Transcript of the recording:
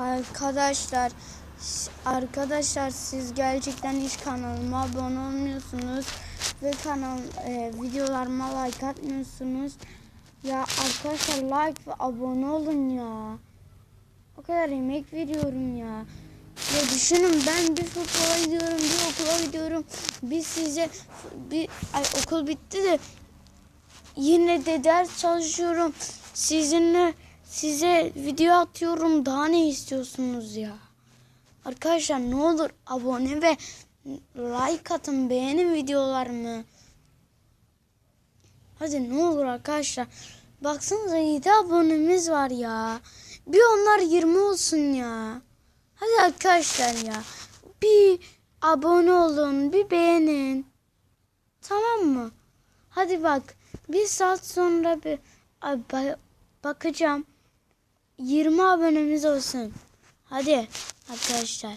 Arkadaşlar arkadaşlar siz gerçekten hiç kanalıma abone olmuyorsunuz ve kanal e, videolarıma like atmıyorsunuz. Ya arkadaşlar like ve abone olun ya. O kadar emek veriyorum ya. Ya düşünün ben bir futbola gidiyorum, bir okula gidiyorum. Bir size bir ay, okul bitti de yine de ders çalışıyorum. Sizinle size video atıyorum. Daha ne istiyorsunuz ya? Arkadaşlar ne olur abone ve like atın, beğenin videolarımı. Hadi ne olur arkadaşlar. Baksanıza 7 abonemiz var ya. Bir onlar 20 olsun ya. Hadi arkadaşlar ya. Bir abone olun, bir beğenin. Tamam mı? Hadi bak. Bir saat sonra bir bakacağım. 20 abonemiz olsun. Hadi arkadaşlar.